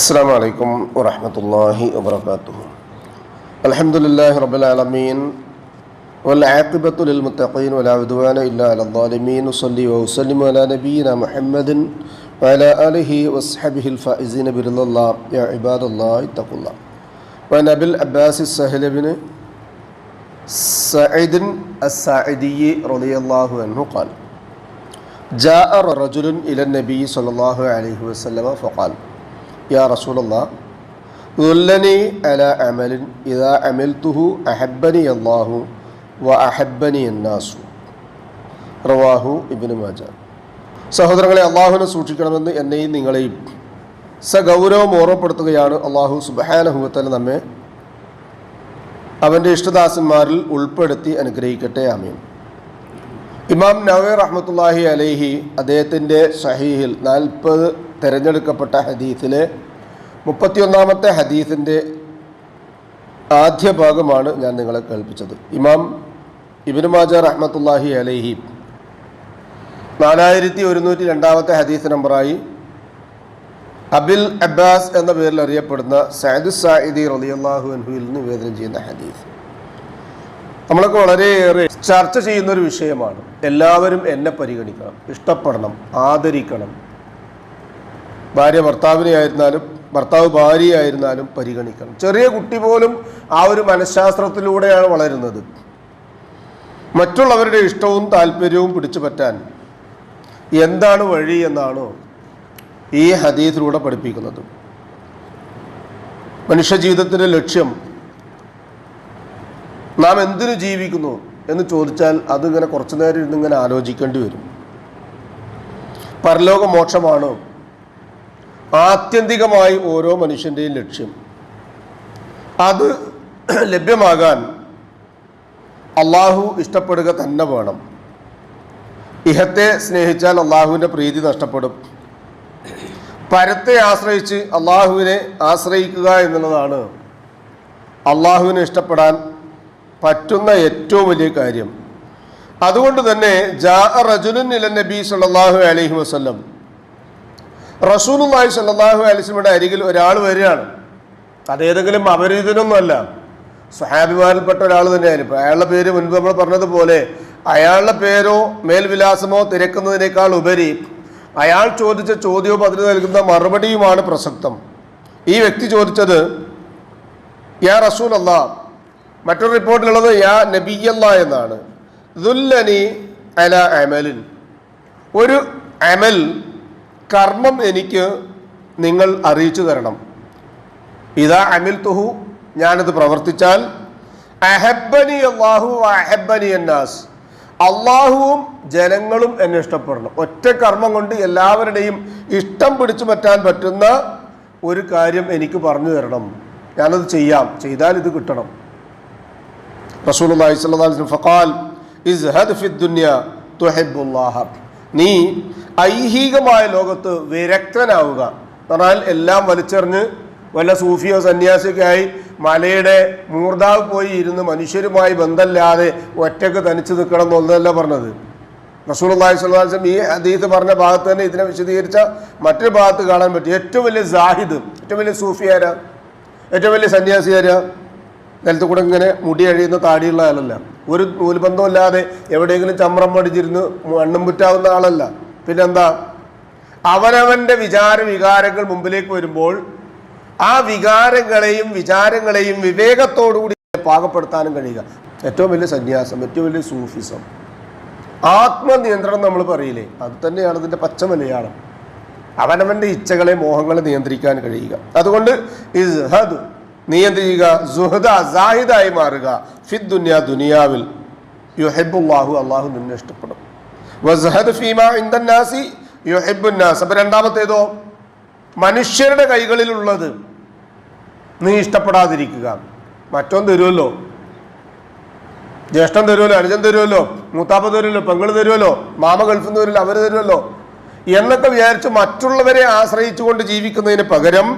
السلام عليكم ورحمة الله وبركاته. الحمد لله رب العالمين والعاقبة للمتقين ولا عدوان إلا على الظالمين. وصلي وسلم على نبينا محمد وعلى آله وصحبه الفائزين برضا الله. يا عباد الله اتقوا الله. وعن أبي العباس السهل بن سعيد الساعدي رضي الله عنه قال جاء رجل إلى النبي صلى الله عليه وسلم فقال യാ റസൂലല്ല ദുല്ലനി അല അമലിൻ ഇതാ അമിൽ തുഹു അഹബനി അള്ളാഹു വ അഹബ്ബനി അന്നാസു. റവാഹു ഇബിന് മാജ. സഹോദരങ്ങളെ അള്ളാഹുവിനെ സൂക്ഷിക്കണമെന്ന് എന്നെയും നിങ്ങളെയും സഗൗരവം ഓർമ്മപ്പെടുത്തുകയാണ് അള്ളാഹു സുബാനഹുവത്തൽ നമ്മെ അവന്റെ ഇഷ്ടദാസന്മാരിൽ ഉൾപ്പെടുത്തി അനുഗ്രഹിക്കട്ടെ ആമീൻ. ഇമാം നവീർ റഹ്മത്തുള്ളാഹി അലൈഹി അദ്ദേഹത്തിന്റെ ഷഹീഹിൽ നാൽപ്പത് തിരഞ്ഞെടുക്കപ്പെട്ട ഹദീസിലെ മുപ്പത്തിയൊന്നാമത്തെ ഹദീസിന്റെ ആദ്യ ഭാഗമാണ് ഞാൻ നിങ്ങളെ കേൾപ്പിച്ചത്. ഇമാം ഇബിന് മാജർ റഹ്മത്തുല്ലാഹി അലൈഹി നാലായിരത്തി ഒരുന്നൂറ്റി രണ്ടാമത്തെ ഹദീസ് നമ്പറായി അബിൽ അബ്ബാസ് എന്ന പേരിൽ അറിയപ്പെടുന്ന സയദ് സായിദി റലിയല്ലാഹു അൻഹുവിൽ നിന്ന് നിവേദനം ചെയ്യുന്ന ഹദീസ്. നമ്മളൊക്കെ വളരെയേറെ ചർച്ച ചെയ്യുന്ന ഒരു വിഷയമാണ്. എല്ലാവരും എന്നെ പരിഗണിക്കണം ഇഷ്ടപ്പെടണം ആദരിക്കണം. ഭാര്യ ഭർത്താവിനെ ആയിരുന്നാലും ഭർത്താവ് ഭാര്യയായിരുന്നാലും പരിഗണിക്കണം. ചെറിയ കുട്ടി പോലും ആ ഒരു മനഃശാസ്ത്രത്തിലൂടെയാണ് വളരുന്നത്. മറ്റുള്ളവരുടെ ഇഷ്ടവും താല്പര്യവും പിടിച്ചു പറ്റാൻ എന്താണ് വഴി എന്നാണോ ഈ ഹദീസിലൂടെ പഠിപ്പിക്കുന്നത്. മനുഷ്യജീവിതത്തിന്റെ ലക്ഷ്യം നാം എന്തിനു ജീവിക്കുന്നു എന്ന് ചോദിച്ചാൽ അതിങ്ങനെ കുറച്ചു നേരം ഇരുന്നിങ്ങനെ ആലോചിക്കേണ്ടി വരും. പരലോക മോക്ഷമാണ് ആത്യന്തികമായി ഓരോ മനുഷ്യന്റെയും ലക്ഷ്യം. അത് ലഭ്യമാകാൻ അള്ളാഹു ഇഷ്ടപ്പെടുക തന്നെ വേണം. ഇഹത്തെ സ്നേഹിച്ചാൽ അള്ളാഹുവിന്റെ പ്രീതി നഷ്ടപ്പെടും. പരത്തെ ആശ്രയിച്ച് അള്ളാഹുവിനെ ആശ്രയിക്കുക എന്നുള്ളതാണ് അള്ളാഹുവിനെ ഇഷ്ടപ്പെടാൻ പറ്റുന്ന ഏറ്റവും വലിയ കാര്യം. അതുകൊണ്ട് തന്നെ ജാ റജുലുൻ ഇല നബി സല്ലല്ലാഹു അലഹി വസല്ലം റസൂലുള്ളാഹി സല്ലല്ലാഹു അലൈഹി അരികിൽ ഒരാൾ വരികയാണ്. അതേതെങ്കിലും അപരിചിതനൊന്നുമല്ല സ്വഹാബിമാരിൽപ്പെട്ട ഒരാൾ തന്നെയാണ് ഇപ്പോൾ അയാളുടെ പേര് മുൻപ് നമ്മൾ പറഞ്ഞതുപോലെ അയാളുടെ പേരോ മേൽവിലാസമോ തിരക്കുന്നതിനേക്കാൾ ഉപരി അയാൾ ചോദിച്ച ചോദ്യവും അതിന് നൽകുന്ന മറുപടിയുമാണ് പ്രസക്തം. ഈ വ്യക്തി ചോദിച്ചത് യാ റസൂൽ അല്ലാ മറ്റൊരു റിപ്പോർട്ടിലുള്ളത് യാ നബിയല്ല എന്നാണ്. ദുല്ലനി അല അമലിൻ. ഒരു അമൽ കർമ്മം എനിക്ക് നിങ്ങൾ അറിയിച്ചു തരണം. ഇതാ അമിൽ തുഹു ഞാനത് പ്രവർത്തിച്ചാൽ അഹബനി അള്ളാഹു അഹബനി അന്നാസ്. അള്ളാഹുവും ജനങ്ങളും എന്നെ ഇഷ്ടപ്പെടണം. ഒറ്റ കർമ്മം കൊണ്ട് എല്ലാവരുടെയും ഇഷ്ടം പിടിച്ചു പറ്റാൻ പറ്റുന്ന ഒരു കാര്യം എനിക്ക് പറഞ്ഞു തരണം. ഞാനത് ചെയ്യാം. ചെയ്താൽ ഇത് കിട്ടണം. റസൂൽ ഫഖാൽ ഇസ്ഹദ് ഫി ദുനിയ തുഹിബ്ബുല്ലാഹ. നീ ഐഹികമായ ലോകത്ത് വിരക്തനാവുക. എന്നാൽ എല്ലാം വലിച്ചെറിഞ്ഞ് വല്ല സൂഫിയോ സന്യാസിയൊക്കെ ആയി മലയുടെ മൂർധാവ് പോയി ഇരുന്ന് മനുഷ്യരുമായി ബന്ധമില്ലാതെ ഒറ്റയ്ക്ക് തനിച്ച് നിൽക്കണം എന്നൊന്നല്ല പറഞ്ഞത്. റസൂൽ അള്ളാഹി സ്വലാസം ഈ ഹദീസ് പറഞ്ഞ ഭാഗത്ത് തന്നെ ഇതിനെ വിശദീകരിച്ച മറ്റൊരു ഭാഗത്ത് കാണാൻ പറ്റും. ഏറ്റവും വലിയ സാഹിദ് ഏറ്റവും വലിയ സൂഫിയാരാ ഏറ്റവും വലിയ സന്യാസിയാരാ നിലത്ത് കൂടെ ഇങ്ങനെ മുടി അഴിയുന്ന താടിയുള്ള ആളല്ല. ഒരു നൂൽബന്ധമില്ലാതെ എവിടെയെങ്കിലും ചമ്രം മടിച്ചിരുന്ന് മണ്ണും പുറ്റാവുന്ന ആളല്ല. പിന്നെന്താ? അവനവന്റെ വിചാര വികാരങ്ങൾ മുമ്പിലേക്ക് വരുമ്പോൾ ആ വികാരങ്ങളെയും വിചാരങ്ങളെയും വിവേകത്തോടുകൂടി പാകപ്പെടുത്താനും കഴിയുക. ഏറ്റവും വലിയ സന്യാസം ഏറ്റവും വലിയ സൂഫിസം. ആത്മനിയന്ത്രണം നമ്മൾ പറയില്ലേ? അത് തന്നെയാണ് ഇതിന്റെ പച്ച മലയാളം. അവനവന്റെ ഇച്ഛകളെ മോഹങ്ങളെ നിയന്ത്രിക്കാൻ കഴിയുക. അതുകൊണ്ട് ഇസ്ഹദ് നീ എന്ത് ചെയ്യുക സുഹദ സാഹിദായി മാറുക. ഫിദ് ദുനിയ ദുനിയാവിൽ യുഹെബുല്ലാഹു അള്ളാഹു നിന്നെ ഇഷ്ടപ്പെടും. രണ്ടാമത്തേതോ മനുഷ്യരുടെ കൈകളിലുള്ളത് നീ ഇഷ്ടപ്പെടാതിരിക്കുക. മറ്റോൻ തരുമല്ലോ ജ്യേഷ്ഠൻ തരുമല്ലോ അനുജൻ തരുമല്ലോ മൂത്താപ്പ തരുമല്ലോ പെങ്ങൾ തരുമല്ലോ മാമ ഗൾഫിൽ നിന്ന് തരുമല്ലോ അവർ തരുമല്ലോ എന്നൊക്കെ വിചാരിച്ച് മറ്റുള്ളവരെ ആശ്രയിച്ചുകൊണ്ട് ജീവിക്കുന്നതിന് പകരം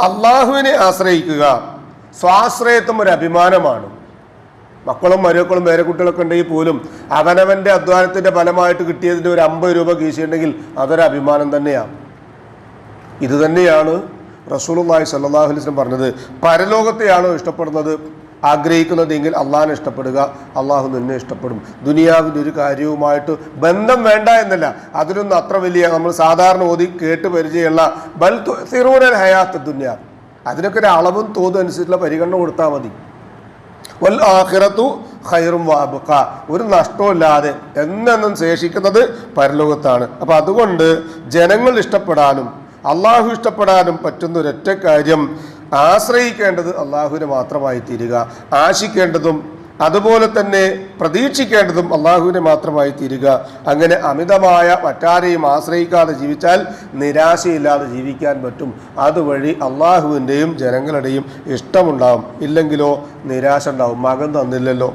അള്ളാഹുവിനെ ആശ്രയിക്കുക. സ്വാശ്രയത്വം ഒരു അഭിമാനമാണ്. മക്കളും മരുമക്കളും പേരക്കുട്ടികളൊക്കെ ഉണ്ടെങ്കിൽ പോലും അവനവന്റെ അധ്വാനത്തിന്റെ ഫലമായിട്ട് കിട്ടിയതിന്റെ ഒരു അമ്പത് രൂപ കീശയുണ്ടെങ്കിൽ അതൊരു അഭിമാനം തന്നെയാണ്. ഇത് തന്നെയാണ് റസൂലുള്ളാഹി സ്വല്ലല്ലാഹു അലൈഹി വസല്ലം പറഞ്ഞത്. പരലോകത്തെയാണോ ഇഷ്ടപ്പെടുന്നത്? ആഗ്രഹിക്കുന്നതെങ്കിൽ അള്ളാഹിനെ ഇഷ്ടപ്പെടുക. അള്ളാഹു നിന്നെ ഇഷ്ടപ്പെടും. ദുനിയാവിന്റെ ഒരു കാര്യവുമായിട്ട് ബന്ധം വേണ്ട എന്നല്ല. അതിലൊന്നും അത്ര വലിയ നമ്മൾ സാധാരണ ഓതി കേട്ട് പരിചയമുള്ള ബൽ സിറൂരൽ ഹയാത്ത് ദുനിയ. അതിനൊക്കെ ഒരു അളവും തോതും അനുസരിച്ചുള്ള പരിഗണന കൊടുത്താൽ മതി. വൽ ആഖിറത്തു ഖൈറും വാബുക്ക ഒരു നഷ്ടമില്ലാതെ എന്നെന്നും ശേഷിക്കുന്നത് പരലോകത്താണ്. അപ്പം അതുകൊണ്ട് ജനങ്ങൾ ഇഷ്ടപ്പെടാനും അള്ളാഹു ഇഷ്ടപ്പെടാനും പറ്റുന്ന ഒരൊറ്റ കാര്യം ആശ്രയിക്കേണ്ടത് അള്ളാഹുവിനെ മാത്രമായി തീരുക. ആശിക്കേണ്ടതും അതുപോലെ തന്നെ പ്രതീക്ഷിക്കേണ്ടതും അള്ളാഹുവിനെ മാത്രമായി തീരുക. അങ്ങനെ അമിതമായ മറ്റാരെയും ആശ്രയിക്കാതെ ജീവിച്ചാൽ നിരാശയില്ലാതെ ജീവിക്കാൻ പറ്റും. അതുവഴി അള്ളാഹുവിന്റെയും ജനങ്ങളുടെയും ഇഷ്ടമുണ്ടാവും. ഇല്ലെങ്കിലോ നിരാശ ഉണ്ടാവും. മകൻ തന്നില്ലല്ലോ.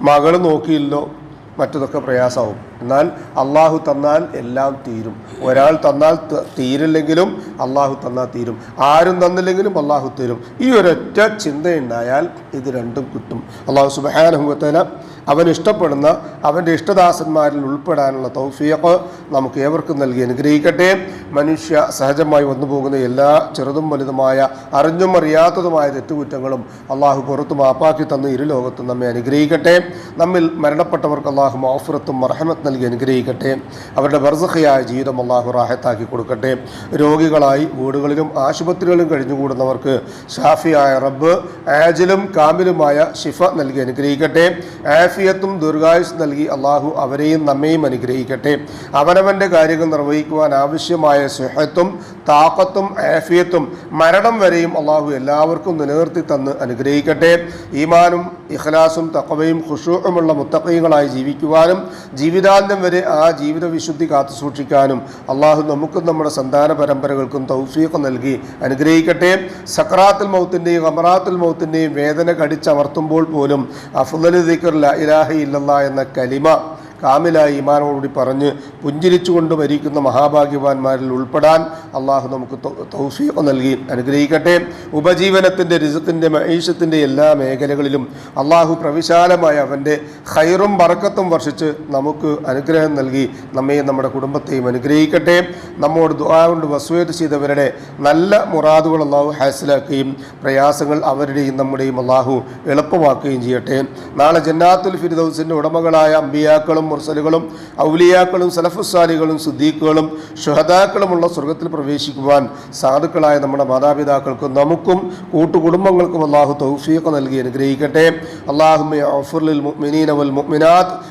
മകൾ നോക്കിയില്ലോ. മറ്റതൊക്കെ പ്രയാസമാവും. എന്നാൽ അള്ളാഹു തന്നാൽ എല്ലാം തീരും. ഒരാൾ തന്നാൽ തീരില്ലെങ്കിലും അള്ളാഹു തന്നാൽ തീരും. ആരും തന്നില്ലെങ്കിലും അള്ളാഹു തീരും. ഈ ഒരൊറ്റ ചിന്തയുണ്ടായാൽ ഇത് രണ്ടും കിട്ടും. അള്ളാഹു സുബാനുഭവത്തേന അവൻ ഇഷ്ടപ്പെടുന്ന അവന്റെ ഇഷ്ടദാസന്മാരിൽ ഉൾപ്പെടാനുള്ള തൗഫീഖ് നമുക്ക് ഏവർക്കും നൽകി അനുഗ്രഹിക്കട്ടെ. മനുഷ്യ സഹജമായി വന്നു പോകുന്ന എല്ലാ ചെറുതും വലുതുമായ അറിഞ്ഞും അറിയാത്തതുമായ തെറ്റുകുറ്റങ്ങളും അള്ളാഹു പുറത്തു മാപ്പാക്കി തന്ന് ഇരു ലോകത്തും നമ്മെ അനുഗ്രഹിക്കട്ടെ. നമ്മിൽ മരണപ്പെട്ടവർക്ക് അള്ളാഹു മാഫുറത്തും മർഹമത്ത് നൽകി അനുഗ്രഹിക്കട്ടെ. അവരുടെ വർസഹയായ ജീവിതം അള്ളാഹു റാഹത്താക്കി കൊടുക്കട്ടെ. രോഗികളായി വീടുകളിലും ആശുപത്രികളിലും കഴിഞ്ഞുകൂടുന്നവർക്ക് ഷാഫിയായ റബ്ബ് ആജിലും കാമിലുമായ ഷിഫ നൽകി അനുഗ്രഹിക്കട്ടെ. ആഫിയത്തും ദീർഘായുസ് നൽകി അള്ളാഹു അവരെയും നമ്മയും അനുഗ്രഹിക്കട്ടെ. അവനവന്റെ കാര്യങ്ങൾ നിർവഹിക്കുവാൻ ആവശ്യമായ സുഹത്തും താക്കത്തും ആഫിയത്തും മരണം വരെയും അള്ളാഹു എല്ലാവർക്കും നിലനിർത്തി തന്ന് അനുഗ്രഹിക്കട്ടെ. ഈമാനും ഇഖ്ലാസും തക്കവയും ഖുഷൂഹുമുള്ള മുത്തക്കൈകളായി ജീവിക്കുവാനും ജീവിതാന്ത്യം വരെ ആ ജീവിത വിശുദ്ധി കാത്തു സൂക്ഷിക്കാനും അള്ളാഹു നമുക്കും നമ്മുടെ സന്താന പരമ്പരകൾക്കും തൗഫീഖ് നൽകി അനുഗ്രഹിക്കട്ടെ. സക്രാത്തുൽ മൗത്തിന്റെയും അമറാത്തുൽ മൗത്തിന്റെയും വേദന കടിച്ചമർത്തുമ്പോൾ പോലും അഫുദൽ ദിക്ർ ല ഇലാഹ എന്ന കലിമ കാമിലായി ഈമാനോടുകൂടി പറഞ്ഞ് പുഞ്ചിരിച്ചുകൊണ്ട് മരിക്കുന്ന മഹാഭാഗ്യവാന്മാരിൽ ഉൾപ്പെടാൻ അള്ളാഹു നമുക്ക് തൗഫീഖ് നൽകി. അനുഗ്രഹിക്കട്ടെ. ഉപജീവനത്തിന്റെ രിസത്തിന്റെ മഹീഷത്തിന്റെ എല്ലാ മേഖലകളിലും അള്ളാഹു പ്രവിശാലമായ അവന്റെ ഹൈറും വറക്കത്തും വർഷിച്ച് നമുക്ക് അനുഗ്രഹം നൽകി. നമ്മെയും നമ്മുടെ കുടുംബത്തെയും അനുഗ്രഹിക്കട്ടെ. നമ്മോട് ദുആ കൊണ്ട് വസ്വേറ്റ് ചെയ്തവരുടെ നല്ല മുറാദുകൾ അള്ളാഹു ഹാസിലാക്കുകയും പ്രയാസങ്ങൾ അവരുടെയും നമ്മുടെയും അള്ളാഹു എളുപ്പമാക്കുകയും ചെയ്യട്ടെ. നാളെ ജന്നാത്തുൽ ഫിരിദൌസിന്റെ ഉടമകളായ അമ്പിയാക്കളും മുർസലുകളും ഔലിയാക്കളും സലഫുസാലികളും സുദ്ദീഖുകളും ഷുഹദാക്കളുമുള്ള സ്വർഗത്തിൽ പ്രവേശിക്കുവാൻ സാധുക്കളായ നമ്മുടെ മാതാപിതാക്കൾക്കും നമുക്കും കൂട്ടുകുടുംബങ്ങൾക്കും അള്ളാഹു തൗഫീഖ് നൽകി അനുഗ്രഹിക്കട്ടെ. അള്ളാഹു ലിൽ മുഅ്മിനീന വൽ മുഅ്മിനാത്ത്.